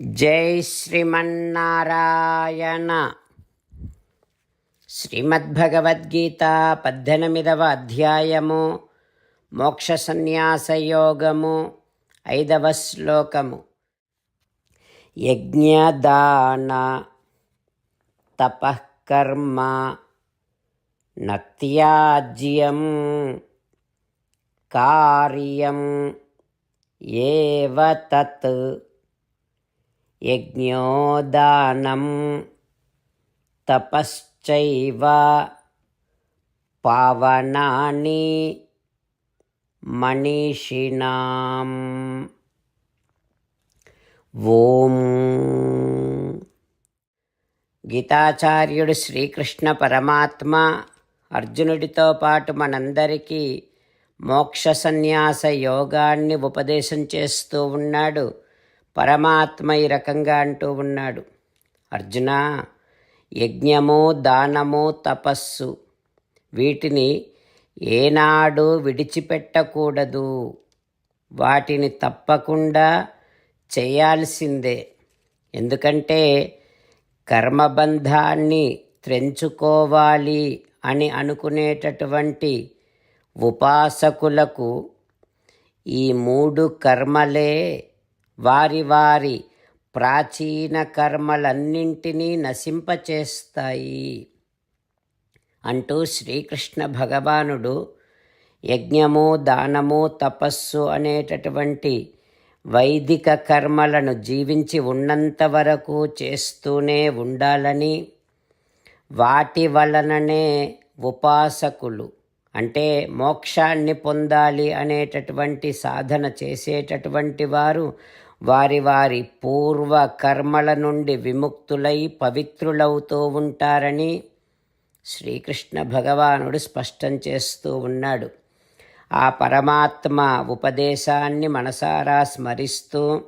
జై శ్రీమన్నారాయణ. శ్రీమద్భగవద్గీత పద్దెనిమిదవ అధ్యాయము మోక్ష సన్యాసయోగము ఐదవ శ్లోకము. యజ్ఞదాన తపకర్మ నత్యాజ్యం కార్యం ఏవ తత్. యజ్ఞోదానం తపశ్చైవ పావనాని మనీషిణాం ఓం. గీతాచార్యుడు శ్రీకృష్ణ పరమాత్మ అర్జునుడితో పాటు మనందరికీ మోక్ష సన్యాస యోగాన్ని ఉపదేశం చేస్తూ ఉన్నాడు. పరమాత్మ ఈ రకంగా అంటూ ఉన్నాడు. అర్జున యజ్ఞము దానము తపస్సు వీటిని ఏనాడు విడిచిపెట్టకూడదు. వాటిని తప్పకుండా చేయాల్సిందే. ఎందుకంటే కర్మబంధాన్ని త్రెంచుకోవాలి అని అనుకునేటటువంటి ఉపాసకులకు ఈ మూడు కర్మలే వారి వారి ప్రాచీన కర్మలన్నింటినీ నశింపచేస్తాయి. అంటూ శ్రీకృష్ణ భగవానుడు యజ్ఞము దానము తపస్సు అనేటటువంటి వైదిక కర్మలను జీవించి ఉన్నంత వరకు చేస్తూనే ఉండాలని వాటి వలననే ఉపాసకులు అంటే మోక్షాన్ని పొందాలి అనేటటువంటి సాధన చేసేటటువంటి వారు వారి వారి పూర్వ కర్మల నుండి విముక్తులై పవిత్రులవుతూ ఉంటారని శ్రీకృష్ణ భగవానుడు స్పష్టం చేస్తూ ఉన్నాడు. ఆ పరమాత్మ ఉపదేశాన్ని మనసారా స్మరిస్తూ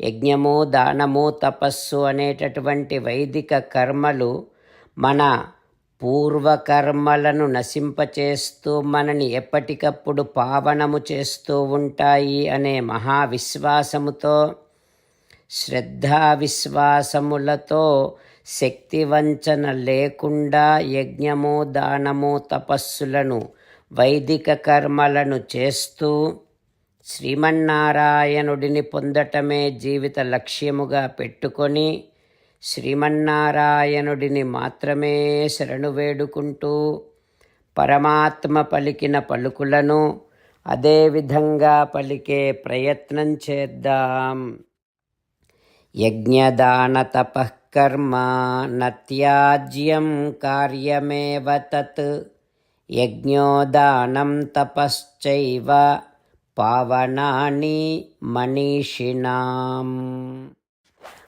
యజ్ఞము దానము తపస్సు అనేటటువంటి వైదిక కర్మలు మన పూర్వకర్మలను నశింపచేస్తూ మనని ఎప్పటికప్పుడు పావనము చేస్తూ ఉంటాయి అనే మహావిశ్వాసముతో శ్రద్ధా విశ్వాసములతో శక్తివంచన లేకుండా యజ్ఞము దానము తపస్సులను వైదిక కర్మలను చేస్తూ శ్రీమన్నారాయణుడిని పొందటమే జీవిత లక్ష్యముగా పెట్టుకొని శ్రీమన్నారాయణుడిని మాత్రమే శరణు వేడుకుంటూ పరమాత్మ పలికిన పలుకులను అదేవిధంగా పలికే ప్రయత్నం చేద్దాం. యజ్ఞదాన తపఃకర్మ నత్యాజ్యం కార్యమేవ తత్ యజ్ఞోదానం తపశ్చైవ పావనాని మనీషిణాం.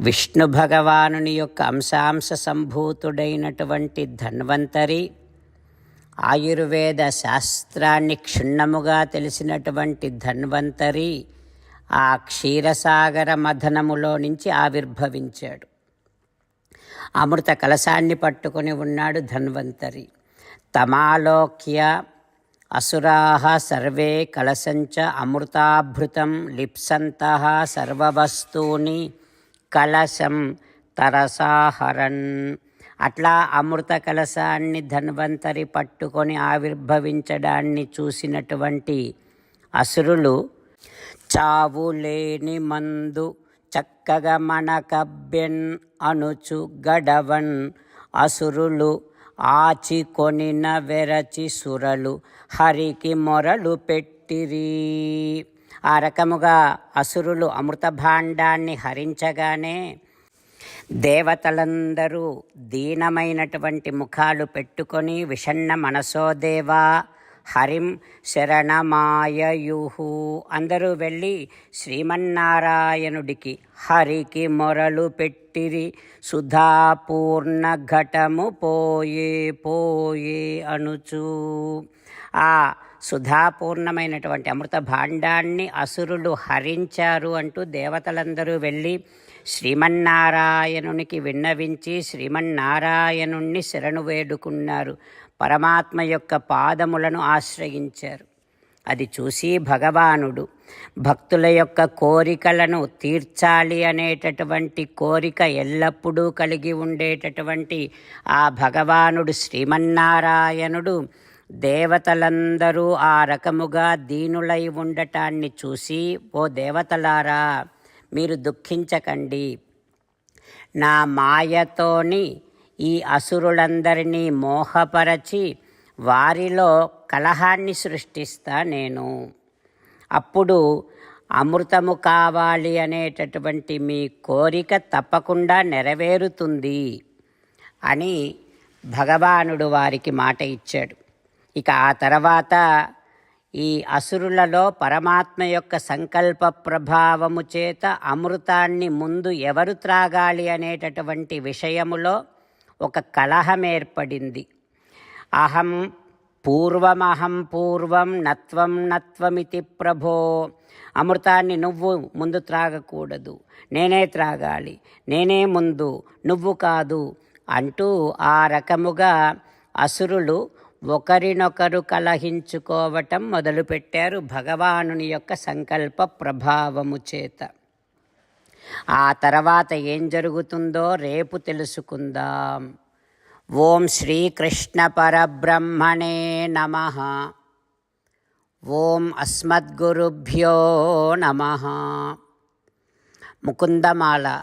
విష్ణు భగవానుని యొక్క అంశాంశ సంభూతుడైనటువంటి ధన్వంతరి ఆయుర్వేద శాస్త్రాన్ని క్షుణ్ణముగా తెలిసినటువంటి ధన్వంతరి ఆ క్షీరసాగర మథనములో నుంచి ఆవిర్భవించాడు. అమృత కలశాన్ని పట్టుకొని ఉన్నాడు ధన్వంతరి. తమాలోక్య అసురాः సర్వే కలశంచ అమృతాభృతం లిప్సంతः సర్వవస్తూని కలశం తరసాహరన్. అట్లా అమృత కలశాన్ని ధన్వంతరి పట్టుకొని ఆవిర్భవించడాన్ని చూసినటువంటి అసురులు చావు లేని మందు చక్కగా మనకబ్బెన్ అనుచు గడవన్. అసురులు ఆచి కొనిన వెరచి సురలు హరికి మొరలు పెట్టిరి. ఆ రకముగా అసురులు అమృతభాండాన్ని హరించగానే దేవతలందరూ దీనమైనటువంటి ముఖాలు పెట్టుకొని విషన్న మనసోదేవా హరిం శరణమాయయుహు. అందరూ వెళ్ళి శ్రీమన్నారాయణుడికి హరికి మొరలు పెట్టిరి సుధాపూర్ణ ఘటము పోయే పోయే అనుచు. ఆ సుధాపూర్ణమైనటువంటి అమృత భాండాన్ని అసురులు హరించారు అంటూ దేవతలందరూ వెళ్ళి శ్రీమన్నారాయణునికి విన్నవించి శ్రీమన్నారాయణుణ్ణి శరణు వేడుకున్నారు. పరమాత్మ యొక్క పాదములను ఆశ్రయించారు. అది చూసి భగవానుడు భక్తుల యొక్క కోరికలను తీర్చాలి అనేటటువంటి కోరిక ఎల్లప్పుడూ కలిగి ఉండేటటువంటి ఆ భగవానుడు శ్రీమన్నారాయణుడు దేవతలందరూ ఆ రకముగా దీనులై ఉండటాన్ని చూసి ఓ దేవతలారా మీరు దుఃఖించకండి. నా మాయతోని ఈ అసురులందరినీ మోహపరచి వారిలో కలహాన్ని సృష్టిస్తా నేను. అప్పుడు అమృతము కావాలి అనేటటువంటి మీ కోరిక తప్పకుండా నెరవేరుతుంది అని భగవానుడు వారికి మాట ఇచ్చాడు. ఇక ఆ తర్వాత ఈ అసురులలో పరమాత్మ యొక్క సంకల్ప ప్రభావము చేత అమృతాన్ని ముందు ఎవరు త్రాగాలి అనేటటువంటి విషయములో ఒక కలహం ఏర్పడింది. అహం పూర్వమహం పూర్వం నత్వం నత్వమితి ప్రభో అమృతాన్ని నువ్వు ముందు త్రాగకూడదు నేనే త్రాగాలి నేనే ముందు నువ్వు కాదు అంటూ ఆ రకముగా అసురులు ఒకరినొకరు కలహించుకోవటం మొదలుపెట్టారు భగవానుని యొక్క సంకల్ప ప్రభావము చేత. ఆ తర్వాత ఏం జరుగుతుందో రేపు తెలుసుకుందాం. ఓం శ్రీకృష్ణ పరబ్రహ్మణే నమ. ఓం అస్మద్గురుభ్యో నమ. ముకుందమాల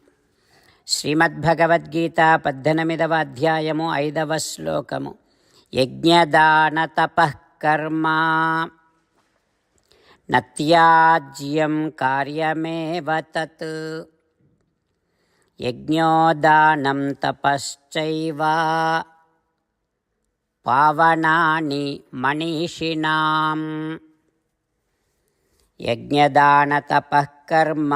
శ్రీమద్భగవద్గీత పద్దెనిమిదవ అధ్యాయము ఐదవ శ్లోకము. యజ్ఞదాన తపకర్మ నత్యాజ్యం కార్యమేవ తత్. యజ్ఞోదానం తపశ్చైవ. పావనాని మనీషిణాం యజ్ఞదానతపఃకర్మ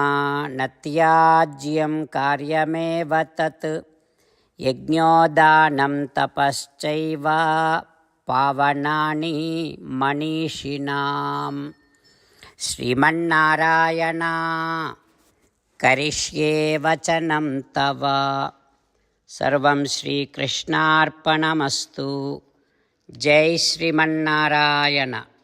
నత్యాజ్యం కార్యమేవ తత్ యజ్ఞోదానం తపశ్చైవ పావనాని మనీషిణాం శ్రీమన్నారాయణ కరిష్యే వచనం తవ సర్వం శ్రీకృష్ణార్పణమస్తు జై శ్రీమన్నారాయణ